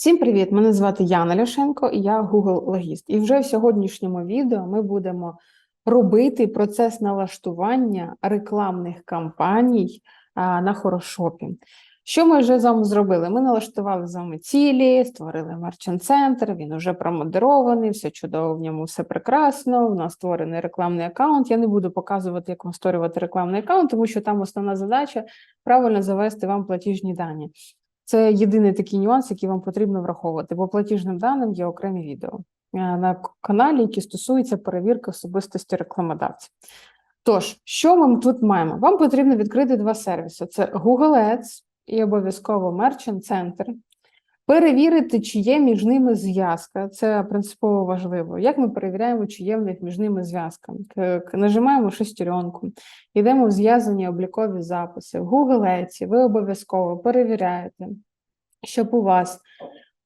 Всім привіт! Мене звати Яна Ляшенко, і я Google Логіст. І вже в сьогоднішньому відео ми будемо робити процес налаштування рекламних кампаній на хорошопі. Що ми вже з вами зробили? Ми налаштували з вами цілі, створили мерчант центр, він вже промодерований, все чудово, в ньому все прекрасно. У нас створений рекламний аккаунт. Я не буду показувати, як вам створювати рекламний аккаунт, тому що там основна задача правильно завести вам платіжні дані. Це єдиний такий нюанс, який вам потрібно враховувати, бо платіжним даним є окремі відео е, на каналі, які стосуються перевірки особистості рекламодавців. Тож, що ми тут маємо? Вам потрібно відкрити два сервіси: це Google Ads і обов'язково Merchant Center. Перевірити, чи є між ними зв'язка. Це принципово важливо. Як ми перевіряємо, чи є в них між ними зв'язка? К- Нажимаємо шестеренку, йдемо в зв'язані облікові записи. В Ads ви обов'язково перевіряєте, щоб у вас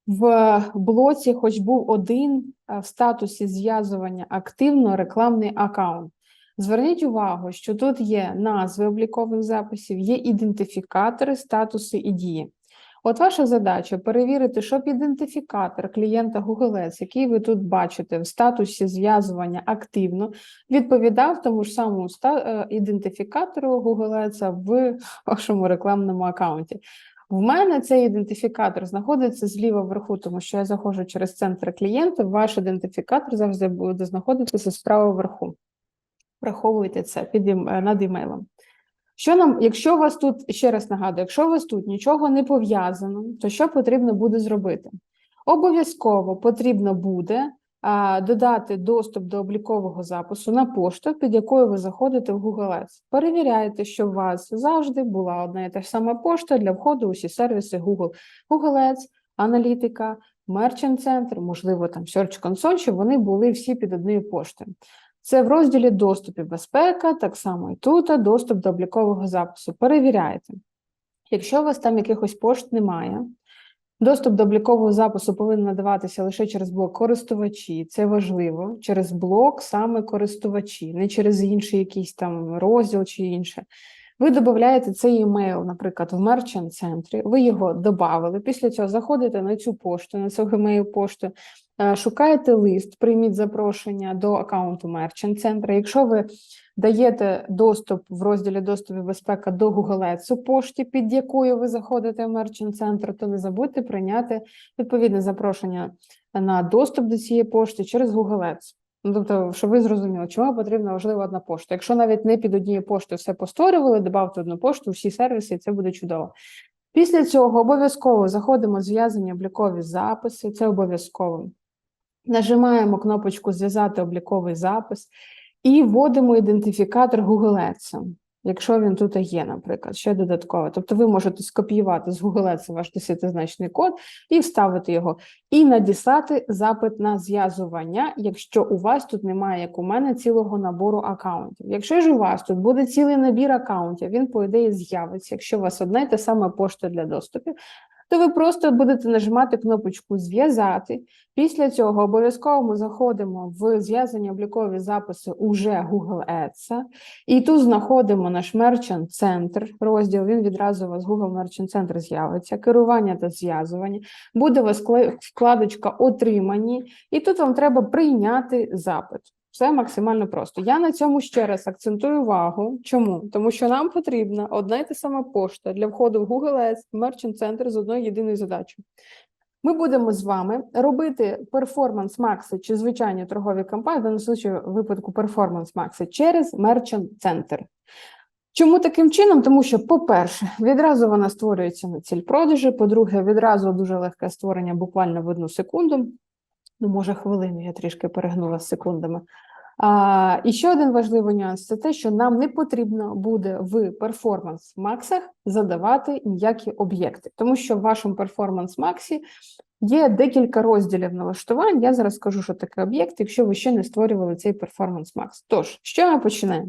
в блоці хоч був один в статусі зв'язування активно рекламний аккаунт. Зверніть увагу, що тут є назви облікових записів, є ідентифікатори, статуси і дії. От ваша задача перевірити, щоб ідентифікатор клієнта Google Ads, який ви тут бачите в статусі зв'язування активно, відповідав тому ж самому е, ідентифікатору Google Ads в вашому рекламному аккаунті. В мене цей ідентифікатор знаходиться зліва вверху, тому що я заходжу через центр клієнта. Ваш ідентифікатор завжди буде знаходитися справа вверху. Враховуйте це під над імейлом. Що нам, якщо вас тут, ще раз нагадую, якщо у вас тут нічого не пов'язано, то що потрібно буде зробити? Обов'язково потрібно буде а, додати доступ до облікового запису на пошту, під якою ви заходите в Google Ads. Перевіряйте, що у вас завжди була одна і та ж сама пошта для входу у всі сервіси Google. Google Ads, аналітика, Merchant Center, можливо, там Search Console, щоб вони були всі під однією поштою. Це в розділі доступів безпека, так само і тут доступ до облікового запису. Перевіряйте. Якщо у вас там якихось пошт немає, доступ до облікового запису повинен надаватися лише через блок користувачі. Це важливо, через блок саме користувачі, не через інший якийсь там розділ чи інше. Ви додаєте цей емейл, наприклад, в Merchant центрі, ви його додали. Після цього заходите на цю пошту, на цю емейл пошту, шукаєте лист, прийміть запрошення до аккаунту Merchant центра. Якщо ви даєте доступ в розділі доступів безпека до Google Ads у пошті, під якою ви заходите в Merchant центр, то не забудьте прийняти відповідне запрошення на доступ до цієї пошти через Google Ads. Ну, тобто, щоб ви зрозуміли, чому потрібна важлива одна пошта. Якщо навіть не під однією поштою все постворювали, додавте одну пошту, всі сервіси, і це буде чудово. Після цього обов'язково заходимо в зв'язані облікові записи, це обов'язково. Нажимаємо кнопочку Зв'язати обліковий запис і вводимо ідентифікатор Google Ads, якщо він тут є, наприклад, ще додатково. Тобто ви можете скопіювати з Google Ads ваш десятизначний код і вставити його, і надіслати запит на зв'язування, якщо у вас тут немає, як у мене, цілого набору аккаунтів. Якщо ж у вас тут буде цілий набір аккаунтів, він, по ідеї, з'явиться. Якщо у вас одна й та сама пошта для доступів, то ви просто будете нажимати кнопочку Зв'язати. Після цього обов'язково ми заходимо в зв'язані облікові записи уже Google Ads, і тут знаходимо наш Merchant Center розділ. Він відразу у вас Google Merchant Center з'явиться. Керування та зв'язування. Буде у вас вкладочка Отримані, і тут вам треба прийняти запит. Все максимально просто. Я на цьому ще раз акцентую увагу. Чому? Тому що нам потрібна одна й та сама пошта для входу в Google Ads, Merchant Center з одною єдиною задачею. Ми будемо з вами робити перформанс Макси чи звичайні торгові кампанії, в даному случаю випадку перформанс Макси через Merchant Center. Чому таким чином? Тому що, по-перше, відразу вона створюється на ціль продажі. По-друге, відразу дуже легке створення буквально в одну секунду. Ну, може, хвилину я трішки перегнула з секундами. А, і ще один важливий нюанс це те, що нам не потрібно буде в перформанс Максах задавати ніякі об'єкти, тому що в вашому перформанс Максі є декілька розділів налаштувань. Я зараз скажу, що таке об'єкт, якщо ви ще не створювали цей перформанс Макс. Тож, що ми починаємо?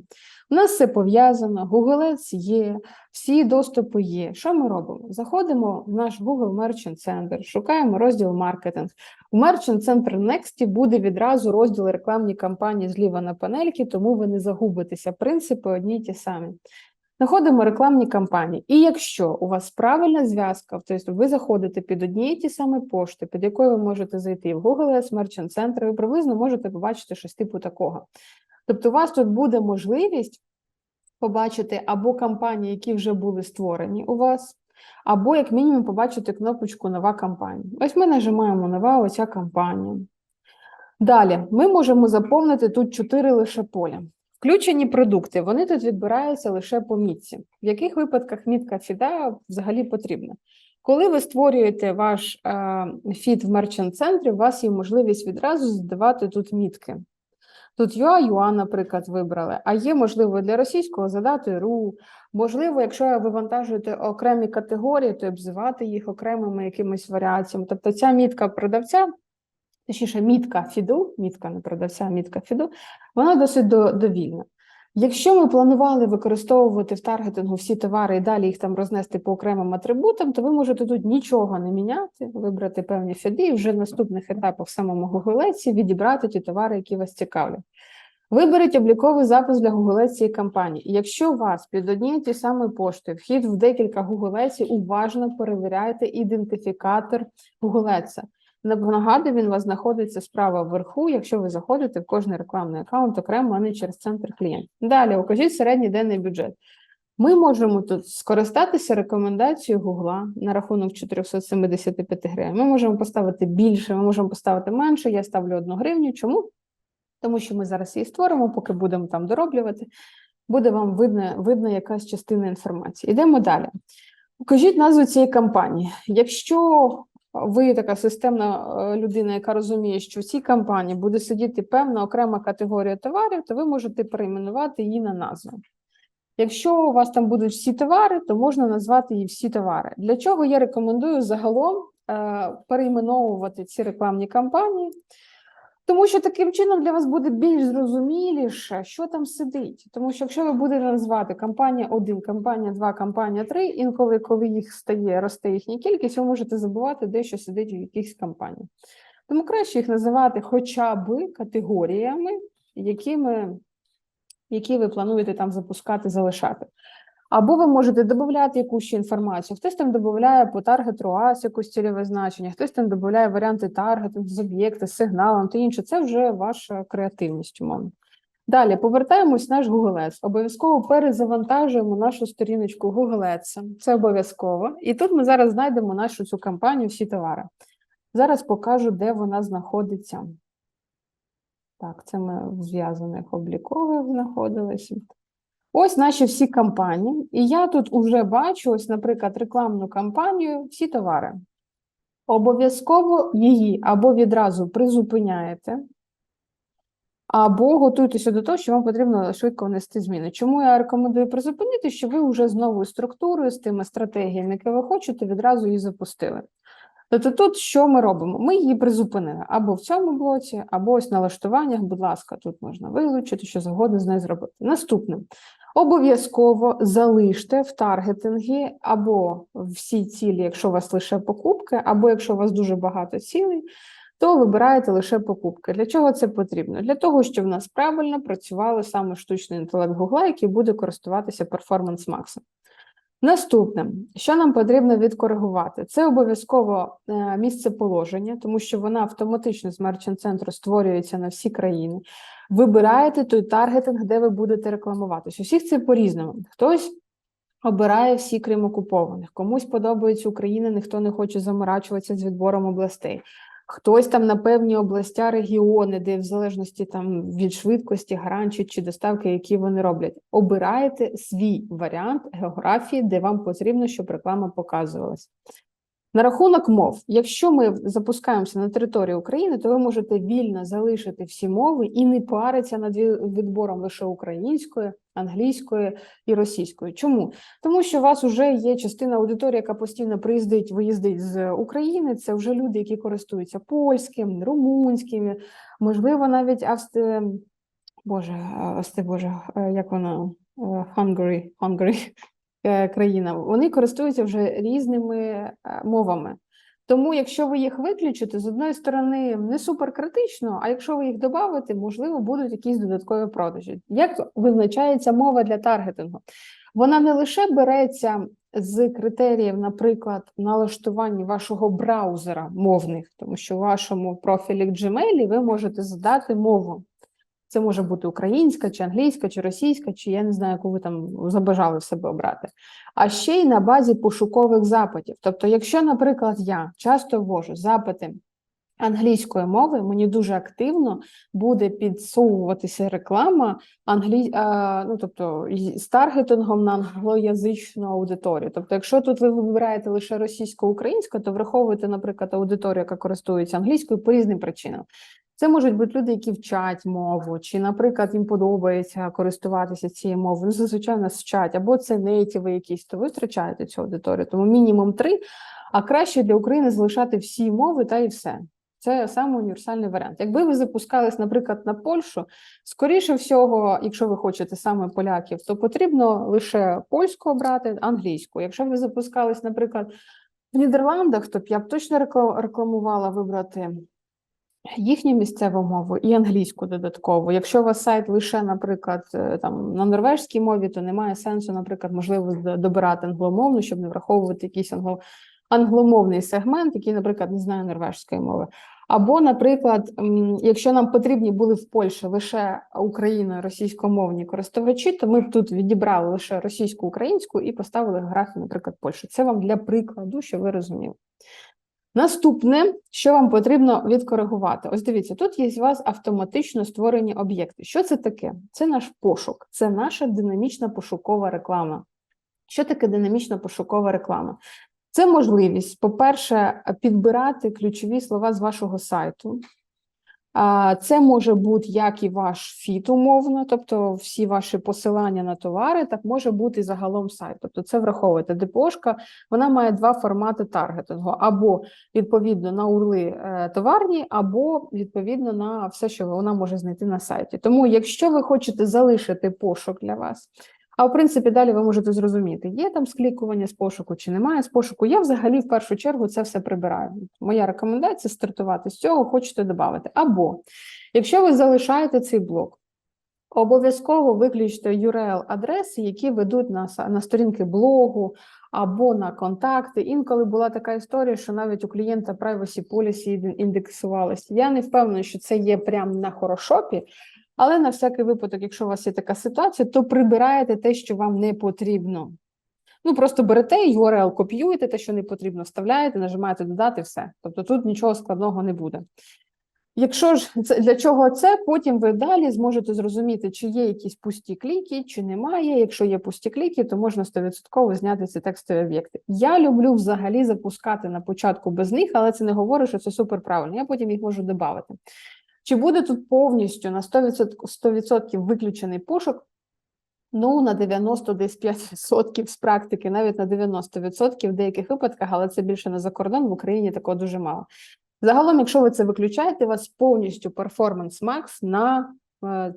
У нас все пов'язано, Google Ads є, всі доступи є. Що ми робимо? Заходимо в наш Google Merchant Center, шукаємо розділ маркетинг. У Merchant Center Next буде відразу розділ рекламні кампанії зліва на панельки, тому ви не загубитеся. Принципи одні й ті самі. Знаходимо рекламні кампанії. І якщо у вас правильна зв'язка, тобто ви заходите під однієї ті самі пошти, під якою ви можете зайти в Google Ads, Merchant Center, ви приблизно можете побачити щось типу такого. Тобто, у вас тут буде можливість побачити або кампанії, які вже були створені у вас, або, як мінімум, побачити кнопочку Нова кампанія. Ось ми нажимаємо Нова оця кампанія. Далі ми можемо заповнити тут чотири лише поля. Включені продукти, вони тут відбираються лише по мітці. В яких випадках мітка фіда взагалі потрібна? Коли ви створюєте ваш е, фід в мерчант-центрі, у вас є можливість відразу задавати тут мітки. Тут ЮА, ЮА, наприклад, вибрали, а є, можливо, для російського задати РУ. Можливо, якщо ви вивантажуєте окремі категорії, то обзивати їх окремими якимись варіаціями. Тобто ця мітка продавця, точніше, мітка фіду, мітка не продавця, мітка фіду, вона досить довільна. Якщо ми планували використовувати в таргетингу всі товари і далі їх там рознести по окремим атрибутам, то ви можете тут нічого не міняти, вибрати певні фіди і вже в наступних етапах в самому Google відібрати ті товари, які вас цікавлять. Виберіть обліковий запис для цієї кампанії. Якщо у вас під однією ті самої пошти вхід в декілька Google уважно перевіряйте ідентифікатор Google Нагадую, він у вас знаходиться справа вверху, якщо ви заходите в кожний рекламний аккаунт окремо, а не через центр клієнтів. Далі укажіть середній денний бюджет. Ми можемо тут скористатися рекомендацією Гугла на рахунок 475 гривень. Ми можемо поставити більше, ми можемо поставити менше. Я ставлю 1 гривню. Чому? Тому що ми зараз її створимо, поки будемо там дороблювати. Буде вам видно, видно якась частина інформації. Йдемо далі. Укажіть назву цієї кампанії. Якщо ви така системна е, людина, яка розуміє, що в цій кампанії буде сидіти певна окрема категорія товарів, то ви можете перейменувати її на назву. Якщо у вас там будуть всі товари, то можна назвати її всі товари. Для чого я рекомендую загалом е, перейменовувати ці рекламні кампанії, тому що таким чином для вас буде більш зрозуміліше, що там сидить. Тому що якщо ви будете назвати кампанія 1, кампанія 2, кампанія 3, інколи, коли їх стає, росте їхня кількість, ви можете забувати, де що сидить у якихось кампаніях. Тому краще їх називати хоча б категоріями, якими, які ви плануєте там запускати, залишати. Або ви можете додати якусь інформацію. Хтось там додає по таргет ROAS якусь цільове значення, хтось там додає варіанти таргету з об'єкти, з сигналом та інше. Це вже ваша креативність, умовно. Далі повертаємось в наш Google Ads. Обов'язково перезавантажуємо нашу сторіночку Google Ads. Це обов'язково. І тут ми зараз знайдемо нашу цю кампанію всі товари. Зараз покажу, де вона знаходиться. Так, це ми в зв'язаних облікових знаходилися. Ось наші всі кампанії. І я тут уже бачу, ось, наприклад, рекламну кампанію, всі товари. Обов'язково її або відразу призупиняєте, або готуйтеся до того, що вам потрібно швидко внести зміни. Чому я рекомендую призупинити, щоб ви вже з новою структурою, з тими стратегіями, які ви хочете, відразу її запустили. Тобто тут що ми робимо? Ми її призупинили або в цьому блоці, або ось на налаштуваннях, будь ласка, тут можна вилучити, що завгодно з нею зробити. Наступне. Обов'язково залиште в таргетингі або всі цілі, якщо у вас лише покупки, або якщо у вас дуже багато цілей, то вибираєте лише покупки. Для чого це потрібно? Для того, щоб в нас правильно працювали саме штучний інтелект Google, який буде користуватися Performance Max. Наступне, що нам потрібно відкоригувати, це обов'язково е, місце положення, тому що вона автоматично з мерчант центру створюється на всі країни. Вибираєте той таргетинг, де ви будете рекламуватися. Усіх це по-різному. Хтось обирає всі, крім окупованих, комусь подобається Україна, ніхто не хоче заморачуватися з відбором областей. Хтось там на певні областя, регіони, де в залежності там від швидкості, гарантій чи доставки, які вони роблять, обираєте свій варіант географії, де вам потрібно, щоб реклама показувалась. На рахунок мов, якщо ми запускаємося на території України, то ви можете вільно залишити всі мови і не паритися над відбором лише української, англійської і російської. Чому? Тому що у вас вже є частина аудиторії, яка постійно приїздить, виїздить з України. Це вже люди, які користуються польським, румунським, можливо, навіть австи... Боже, австи, Боже, як вона Hungary, Hungary е, країна. Вони користуються вже різними е, мовами. Тому, якщо ви їх виключите, з одної сторони не супер критично, а якщо ви їх додавите, можливо, будуть якісь додаткові продажі. Як визначається мова для таргетингу? Вона не лише береться з критеріїв, наприклад, налаштування вашого браузера мовних, тому що в вашому профілі Gmail ви можете задати мову. Це може бути українська, чи англійська, чи російська, чи я не знаю, яку ви там забажали себе обрати. А ще й на базі пошукових запитів. Тобто, якщо, наприклад, я часто ввожу запити англійської мови, мені дуже активно буде підсовуватися реклама англі... ну, тобто, з таргетингом на англоязичну аудиторію. Тобто, якщо тут ви вибираєте лише російсько-українську, то враховуйте, наприклад, аудиторію, яка користується англійською по різним причинам. Це можуть бути люди, які вчать мову, чи, наприклад, їм подобається користуватися цією мовою. Ну, зазвичай нас вчать, або це нейтіви якісь, то ви втрачаєте цю аудиторію. Тому мінімум три, а краще для України залишати всі мови та і все. Це саме універсальний варіант. Якби ви запускались, наприклад, на Польщу, скоріше всього, якщо ви хочете саме поляків, то потрібно лише польську обрати, англійську. Якщо ви запускались, наприклад, в Нідерландах, то б я б точно рекламувала вибрати їхню місцеву мову і англійську додатково. Якщо у вас сайт лише, наприклад, е, там на норвежській мові, то немає сенсу, наприклад, можливо, добирати англомовну, щоб не враховувати якийсь англо... англомовний сегмент, який, наприклад, не знає норвежської мови. Або, наприклад, якщо нам потрібні були в Польщі лише україно російськомовні користувачі, то ми б тут відібрали лише російську українську і поставили географію, наприклад, Польщі. Це вам для прикладу, щоб ви розуміли. Наступне, що вам потрібно відкоригувати. Ось дивіться, тут є у вас автоматично створені об'єкти. Що це таке? Це наш пошук, це наша динамічна пошукова реклама. Що таке динамічна пошукова реклама? Це можливість, по-перше, підбирати ключові слова з вашого сайту. Це може бути як і ваш фіт умовно, тобто всі ваші посилання на товари, так може бути і загалом сайт. Тобто це враховуйте. ДПОшка, вона має два формати таргетингу: або відповідно на урли е, товарні, або відповідно на все, що вона може знайти на сайті. Тому, якщо ви хочете залишити пошук для вас, а в принципі, далі ви можете зрозуміти, є там склікування з пошуку чи немає з пошуку. Я взагалі в першу чергу це все прибираю. Моя рекомендація стартувати з цього, хочете додати. Або якщо ви залишаєте цей блок, обов'язково виключте URL-адреси, які ведуть на, на сторінки блогу або на контакти. Інколи була така історія, що навіть у клієнта privacy policy ін- індексувалась. Я не впевнена, що це є прямо на хорошопі, але на всякий випадок, якщо у вас є така ситуація, то прибираєте те, що вам не потрібно. Ну, просто берете URL, копіюєте те, що не потрібно, вставляєте, нажимаєте додати, все. Тобто тут нічого складного не буде. Якщо ж це для чого це, потім ви далі зможете зрозуміти, чи є якісь пусті кліки, чи немає. Якщо є пусті кліки, то можна 100% зняти ці текстові об'єкти. Я люблю взагалі запускати на початку без них, але це не говорить, що це супер правильно. Я потім їх можу додати. Чи буде тут повністю на 100%, 100% виключений пошук? Ну, на 90 десь 5% з практики, навіть на 90% в деяких випадках, але це більше не за кордон, в Україні такого дуже мало. Загалом, якщо ви це виключаєте, у вас повністю перформанс макс на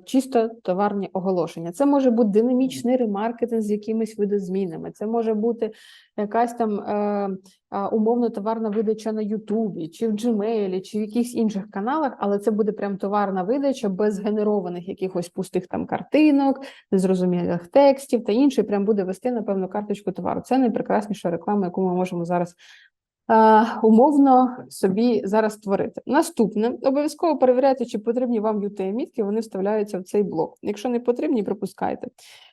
чисто товарні оголошення. Це може бути динамічний ремаркетинг з якимись видозмінами, це може бути якась там е, е, умовно товарна видача на Ютубі, чи в Gmail, чи в якихось інших каналах, але це буде прям товарна видача без генерованих якихось пустих там картинок, незрозумілих текстів та інше. Прям буде вести напевно карточку товару. Це найпрекрасніша реклама, яку ми можемо зараз е, умовно собі зараз створити. Наступне обов'язково перевіряйте, чи потрібні вам UTM-мітки, вони вставляються в цей блок. Якщо не потрібні, пропускайте.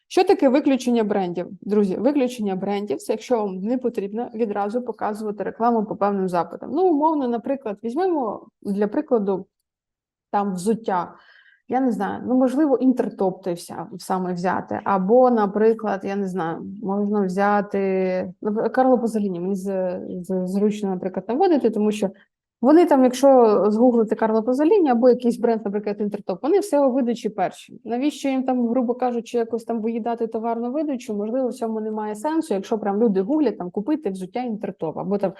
Що таке виключення брендів? Друзі, виключення брендів це якщо вам не потрібно відразу показувати рекламу по певним запитам. Ну, умовно, наприклад, візьмемо для прикладу там взуття. Я не знаю, ну можливо, інтертоп саме взяти. Або, наприклад, я не знаю, можна взяти ну, Карло Пазоліні. Мені зручно, наприклад, наводити, тому що вони там, якщо згуглити Карло Пазоліні або якийсь бренд, наприклад, інтертоп, вони все у видачі перші. Навіщо їм там, грубо кажучи, якось там виїдати товарну видачу? Можливо, в цьому немає сенсу, якщо прям люди гуглять там купити взуття інтертоп, або там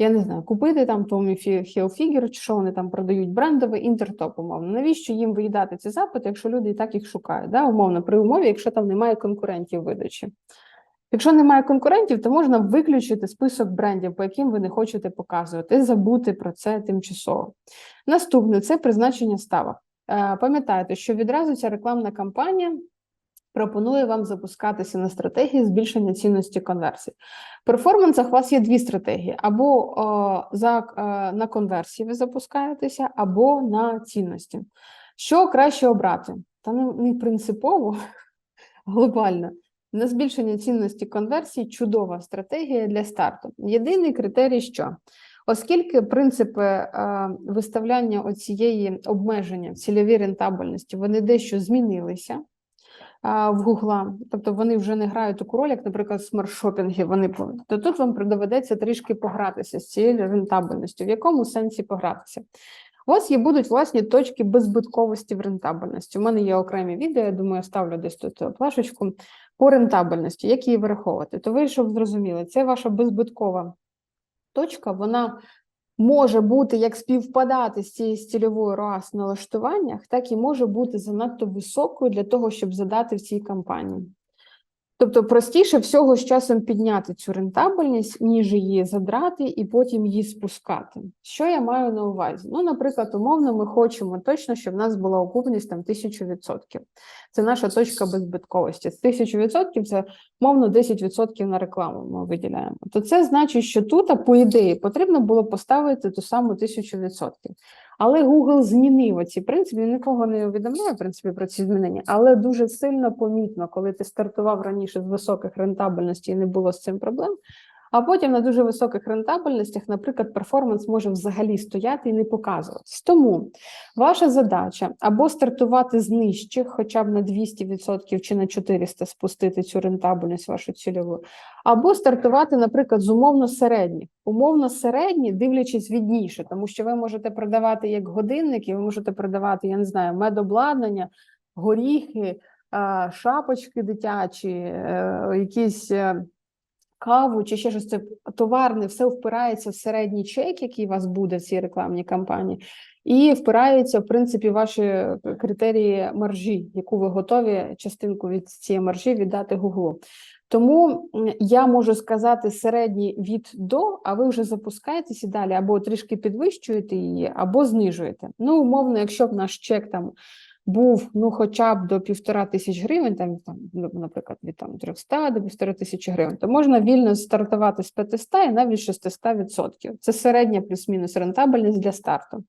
я не знаю, купити там Tommy Hilfiger, чи що вони там продають брендовий інтертоп, умовно. Навіщо їм виїдати ці запити, якщо люди і так їх шукають? Да? Умовно, при умові, якщо там немає конкурентів видачі. Якщо немає конкурентів, то можна виключити список брендів, по яким ви не хочете показувати, і забути про це тимчасово. Наступне це призначення ставок. Е, Пам'ятайте, що відразу ця рекламна кампанія пропоную вам запускатися на стратегії збільшення цінності конверсій. В перформансах у вас є дві стратегії: або о, за, е, на конверсії ви запускаєтеся, або на цінності. Що краще обрати? Та не, не принципово, глобально. На збільшення цінності конверсій чудова стратегія для старту. Єдиний критерій, що оскільки принципи е, виставляння оцієї обмеження в цільовій рентабельності вони дещо змінилися е, в Гугла, тобто вони вже не грають таку роль, як, наприклад, смарт-шопінги, вони то тут вам доведеться трішки погратися з цією рентабельністю. В якому сенсі погратися? У вас є будуть власні точки беззбитковості в рентабельності. У мене є окремі відео, я думаю, я ставлю десь тут плашечку по рентабельності, як її вираховувати. То ви, щоб зрозуміли, це ваша беззбиткова точка, вона може бути як співпадати з цією стільовою ROAS налаштуваннях, так і може бути занадто високою для того, щоб задати в цій кампанії. Тобто простіше всього з часом підняти цю рентабельність, ніж її задрати і потім її спускати. Що я маю на увазі? Ну, наприклад, умовно, ми хочемо точно, щоб в нас була окупність там 1000%. Це наша точка беззбитковості. З 1000% це мовно 10% на рекламу ми виділяємо. То це значить, що тут, по ідеї, потрібно було поставити ту саму 1000%. Але Google змінив оці принципи, нікого не увідомляє в принципі про ці змінення, але дуже сильно помітно, коли ти стартував раніше з високих рентабельностей і не було з цим проблем. А потім на дуже високих рентабельностях, наприклад, перформанс може взагалі стояти і не показуватись. Тому ваша задача або стартувати з нижчих, хоча б на 200% чи на 400% спустити цю рентабельність вашу цільову, або стартувати, наприклад, з умовно середніх. Умовно середні, дивлячись відніше, тому що ви можете продавати як годинники, ви можете продавати, я не знаю, медобладнання, горіхи, шапочки дитячі, е, якісь. Е, Каву чи ще щось це товарне, все впирається в середній чек, який у вас буде в цій рекламній кампанії, і впирається, в принципі, ваші критерії маржі, яку ви готові частинку від цієї маржі віддати Гуглу. Тому я можу сказати середній від до, а ви вже запускаєтесь і далі або трішки підвищуєте її, або знижуєте. Ну, умовно, якщо б наш чек там був ну, хоча б до півтора тисяч гривень, там, там, ну, наприклад, від там 300 до півтора тисячі гривень, то можна вільно стартувати з 500 і навіть 600%. Це середня плюс-мінус рентабельність для старту.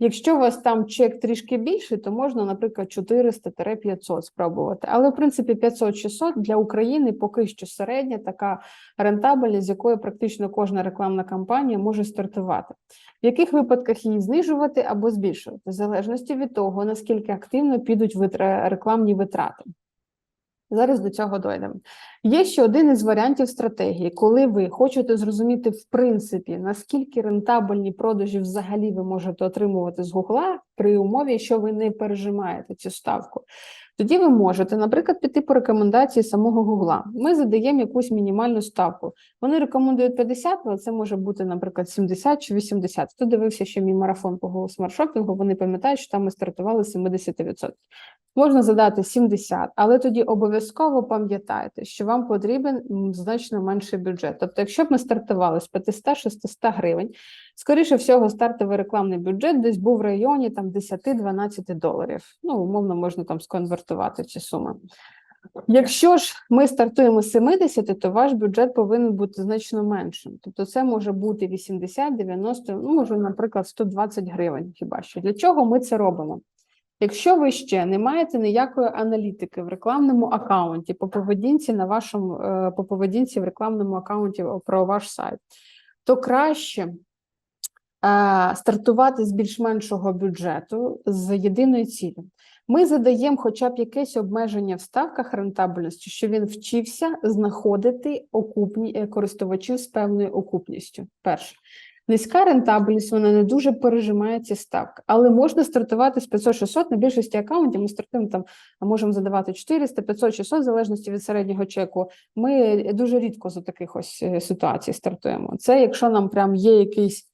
Якщо у вас там чек трішки більший, то можна, наприклад, 400-500 спробувати. Але в принципі 500-600 для України поки що середня така рентабельність, з якою практично кожна рекламна кампанія може стартувати. В яких випадках її знижувати або збільшувати, в залежності від того, наскільки активно підуть рекламні витрати. Зараз до цього дойдемо. Є ще один із варіантів стратегії, коли ви хочете зрозуміти, в принципі, наскільки рентабельні продажі взагалі ви можете отримувати з Гугла при умові, що ви не пережимаєте цю ставку. Тоді ви можете, наприклад, піти по рекомендації самого Гугла. Ми задаємо якусь мінімальну ставку. Вони рекомендують 50, але це може бути, наприклад, 70 чи 80. Хто дивився ще мій марафон по Google Shopping, вони пам'ятають, що там ми стартували з 70%. Можна задати 70, але тоді обов'язково пам'ятайте, що вам потрібен значно менший бюджет. Тобто, якщо б ми стартували з 500-600 гривень, скоріше всього, стартовий рекламний бюджет десь був в районі 10-12 доларів. Ну, умовно, можна там сконвертувати ці суми. Якщо ж ми стартуємо з 70, то ваш бюджет повинен бути значно меншим. Тобто це може бути 80, 90, ну, може, наприклад, 120 гривень. Хіба що для чого ми це робимо? Якщо ви ще не маєте ніякої аналітики в рекламному аккаунті по поведінці на вашому е, по поведінці в рекламному аккаунті про ваш сайт, то краще е, стартувати з більш меншого бюджету з єдиною цілею. Ми задаємо хоча б якесь обмеження в ставках рентабельності, що він вчився знаходити окупні е, користувачів з певною окупністю. Перше. Низька рентабельність, вона не дуже пережимає ці ставки, але можна стартувати з 500-600, на більшості аккаунтів ми стартуємо там, можемо задавати 400, 500, 600, в залежності від середнього чеку. Ми дуже рідко за таких ось е, ситуацій стартуємо. Це якщо нам прям є якийсь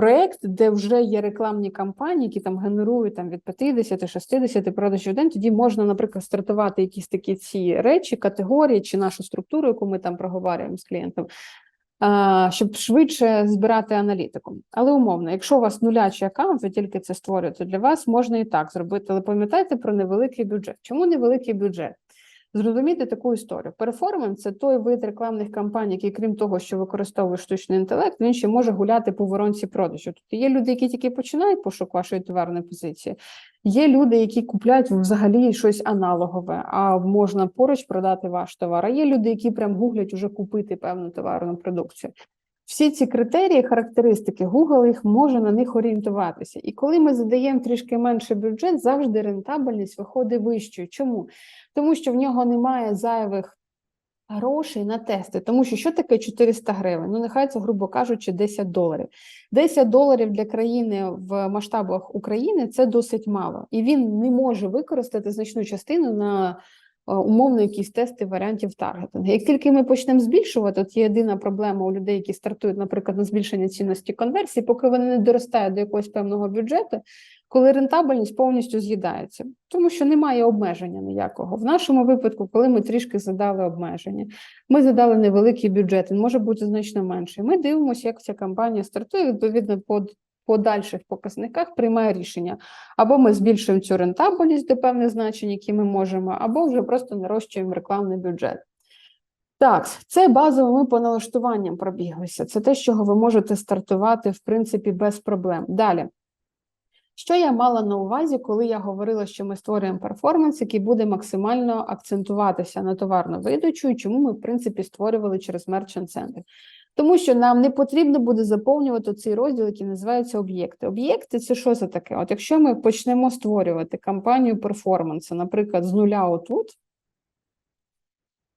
проєкт, де вже є рекламні кампанії, які там генерують там від 50-60 продажів в день, тоді можна, наприклад, стартувати якісь такі ці речі, категорії чи нашу структуру, яку ми там проговорюємо з клієнтом, щоб швидше збирати аналітику. Але умовно, якщо у вас нулячий аккаунт, ви тільки це створюєте для вас, можна і так зробити. Але пам'ятайте про невеликий бюджет. Чому невеликий бюджет? Зрозуміти таку історію. Перформанс це той вид рекламних кампаній, який, крім того, що використовує штучний інтелект, він ще може гуляти по воронці продажу. Тобто є люди, які тільки починають пошук вашої товарної позиції. Є люди, які купляють взагалі щось аналогове, а можна поруч продати ваш товар. А є люди, які прям гуглять уже купити певну товарну продукцію. Всі ці критерії, характеристики, Google їх може на них орієнтуватися. І коли ми задаємо трішки менший бюджет, завжди рентабельність виходить вищою. Чому? Тому що в нього немає зайвих грошей на тести. Тому що що таке 400 гривень? Ну, нехай це, грубо кажучи, 10 доларів. 10 доларів для країни в масштабах України це досить мало. І він не може використати значну частину на умовно якісь тести варіантів таргетингу. Як тільки ми почнемо збільшувати, от є єдина проблема у людей, які стартують, наприклад, на збільшення цінності конверсії, поки вони не доростають до якогось певного бюджету, коли рентабельність повністю з'їдається, тому що немає обмеження ніякого. В нашому випадку, коли ми трішки задали обмеження, ми задали невеликий бюджет, він може бути значно менший. Ми дивимося, як ця кампанія стартує, відповідно, по подальших показниках приймає рішення. Або ми збільшуємо цю рентабельність до певних значень, які ми можемо, або вже просто нарощуємо рекламний бюджет. Так, це базово ми по налаштуванням пробіглися. Це те, з чого ви можете стартувати, в принципі, без проблем. Далі. Що я мала на увазі, коли я говорила, що ми створюємо перформанс, який буде максимально акцентуватися на товарну видачу, і чому ми, в принципі, створювали через Merchant Center? Тому що нам не потрібно буде заповнювати цей розділ, який називається об'єкти. Об'єкти це що за таке? От якщо ми почнемо створювати кампанію перформансу, наприклад, з нуля отут,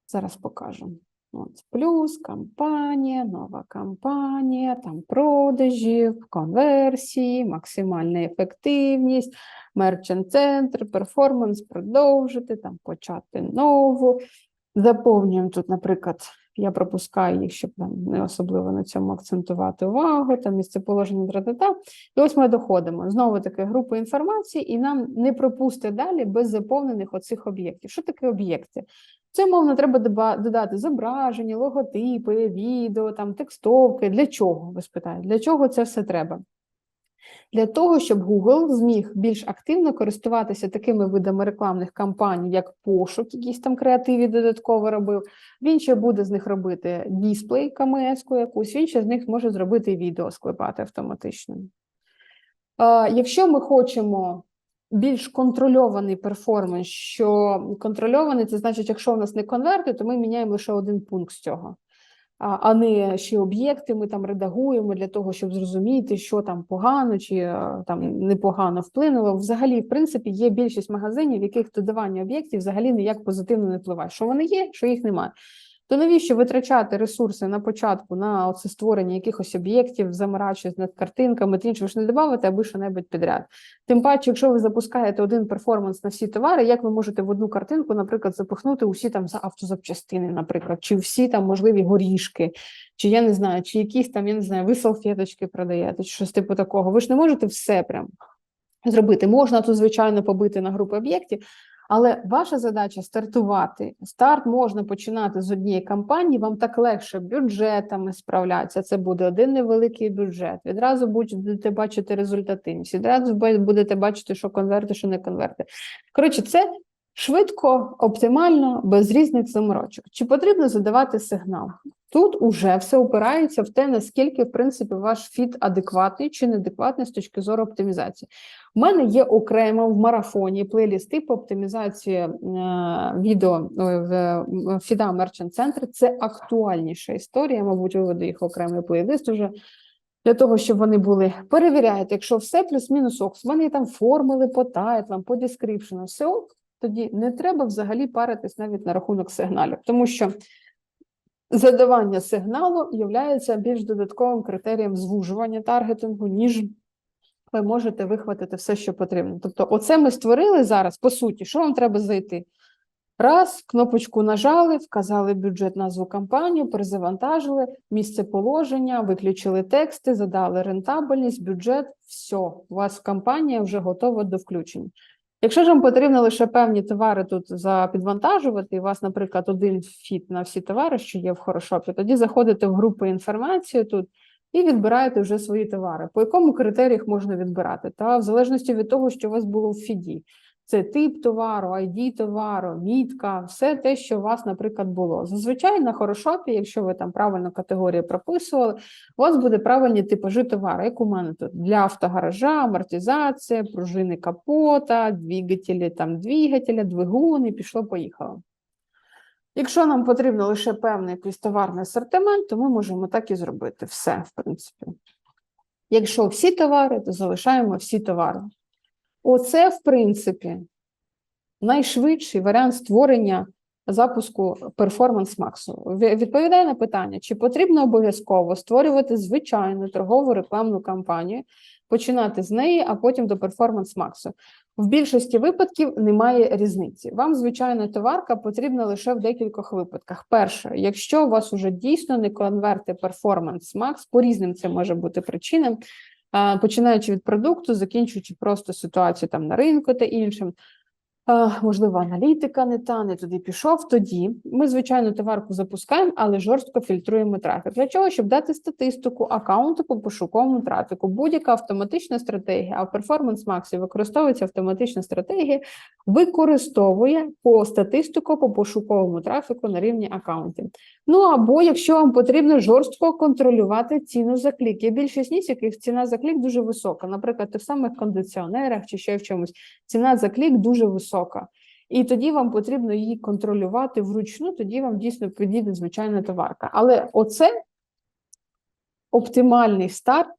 зараз покажу. От, плюс кампанія, нова кампанія, там продажів, конверсії, максимальна ефективність, мерчант центр, перформанс, продовжити, там почати нову. Заповнюємо тут, наприклад, я пропускаю їх, щоб не особливо на цьому акцентувати увагу, там місцеположення тра-та-та. І ось ми доходимо. Знову таки група інформації, і нам не пропустить далі без заповнених оцих об'єктів. Що таке об'єкти? Це, мовно, треба додати зображення, логотипи, відео, там, текстовки. Для чого? Ви спитаєте? Для чого це все треба? Для того, щоб Google зміг більш активно користуватися такими видами рекламних кампаній, як пошук, якийсь там креативі додатково робив. Він ще буде з них робити дисплей КМС якусь, він ще з них може зробити відео склепати автоматично. Якщо ми хочемо більш контрольований перформанс, що контрольований, це значить, якщо в нас не конверти, то ми міняємо лише один пункт з цього, а не ще об'єкти. Ми там редагуємо для того, щоб зрозуміти, що там погано чи е, там непогано вплинуло. Взагалі, в принципі, є більшість магазинів, в яких додавання об'єктів взагалі ніяк позитивно не впливає. Що вони є, що їх немає. То навіщо витрачати ресурси на початку на оце створення якихось об'єктів, заморачуючись над картинками, ти іншого ж не додавати, аби що-небудь підряд. Тим паче, якщо ви запускаєте один перформанс на всі товари, як ви можете в одну картинку, наприклад, запихнути усі там за автозапчастини, наприклад, чи всі там можливі горішки, чи я не знаю, чи якісь там, я не знаю, ви салфеточки продаєте, чи щось типу такого. Ви ж не можете все прям зробити. Можна тут, звичайно, побити на групи об'єктів. Але ваша задача стартувати. Старт можна починати з однієї кампанії, вам так легше бюджетами справлятися. Це буде один невеликий бюджет. Відразу будете бачити результативність, відразу будете бачити, що конверти, що не конверти. Коротше, це швидко, оптимально, без різних заморочок. Чи потрібно задавати сигнал? Тут уже все опирається в те, наскільки, в принципі, ваш фіт адекватний чи неадекватний з точки зору оптимізації. У мене є окремо в марафоні плейлісти по оптимізації е, відео в фіда Merchant Center. Це актуальніша історія, мабуть, виведу їх окремий плейлист уже. Для того, щоб вони були, перевіряєте, якщо все плюс-мінус ок, в мене є там формули по тайтлам, по дескріпшену, все ок, тоді не треба взагалі паритись навіть на рахунок сигналів, тому що задавання сигналу є більш додатковим критерієм звужування таргетингу, ніж ви можете вихватити все, що потрібно. Тобто, оце ми створили зараз, по суті, що вам треба зайти? Раз, кнопочку нажали, вказали бюджет назву кампанію, перезавантажили місце положення, виключили тексти, задали рентабельність, бюджет, все, у вас кампанія вже готова до включення. Якщо ж вам потрібно лише певні товари тут запідвантажувати, і у вас, наприклад, один фіт на всі товари, що є в хорошопі, тоді заходите в групу інформації тут і відбираєте вже свої товари. По якому критеріях можна відбирати? Та в залежності від того, що у вас було в фіді. Це тип товару, ID товару, мітка, все те, що у вас, наприклад, було. Зазвичай на хорошопі, якщо ви там правильно категорії прописували, у вас буде правильні типажі товару, як у мене тут для автогаража, амортизація, пружини капота, двигателі, там двигателя, двигун, і пішло-поїхало. Якщо нам потрібно лише певний якийсь товарний асортимент, то ми можемо так і зробити. Все, в принципі. Якщо всі товари, то залишаємо всі товари. Оце, в принципі, найшвидший варіант створення запуску Max. Ві- Відповідає на питання, чи потрібно обов'язково створювати звичайну торгову рекламну кампанію, починати з неї, а потім до Performance Max. В більшості випадків немає різниці. Вам звичайна товарка потрібна лише в декількох випадках. Перше, якщо у вас уже дійсно не конверти Performance Max, по різним це може бути причинам, починаючи від продукту, закінчуючи просто ситуацію там на ринку та іншим. Можливо, аналітика не та, не туди пішов. Тоді ми звичайну товарку запускаємо, але жорстко фільтруємо трафік. Для чого? Щоб дати статистику аккаунту по пошуковому трафіку. Будь-яка автоматична стратегія, а в Performance Max використовується автоматична стратегія, використовує по статистику по пошуковому трафіку на рівні аккаунтів. Ну або якщо вам потрібно жорстко контролювати ціну за клік. Є більшість ніч, яких ціна за клік дуже висока. Наприклад, тих самих кондиціонерах чи ще в чомусь ціна за клік дуже висока. І тоді вам потрібно її контролювати вручну, тоді вам дійсно підійде звичайна товарка. Але оце оптимальний старт.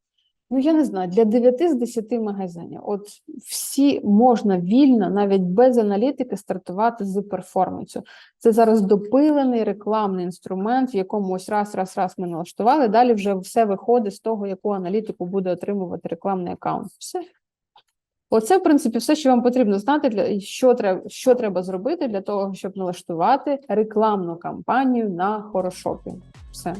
Ну, я не знаю, для 9 з 10 магазинів. От всі можна вільно, навіть без аналітики, стартувати з перформансу. Це зараз допилений рекламний інструмент, в якому ось раз, раз, раз ми налаштували. Далі вже все виходить з того, яку аналітику буде отримувати рекламний аккаунт. Все. Оце, в принципі, все, що вам потрібно знати, для що треба, що треба зробити для того, щоб налаштувати рекламну кампанію на хорошопі. Все.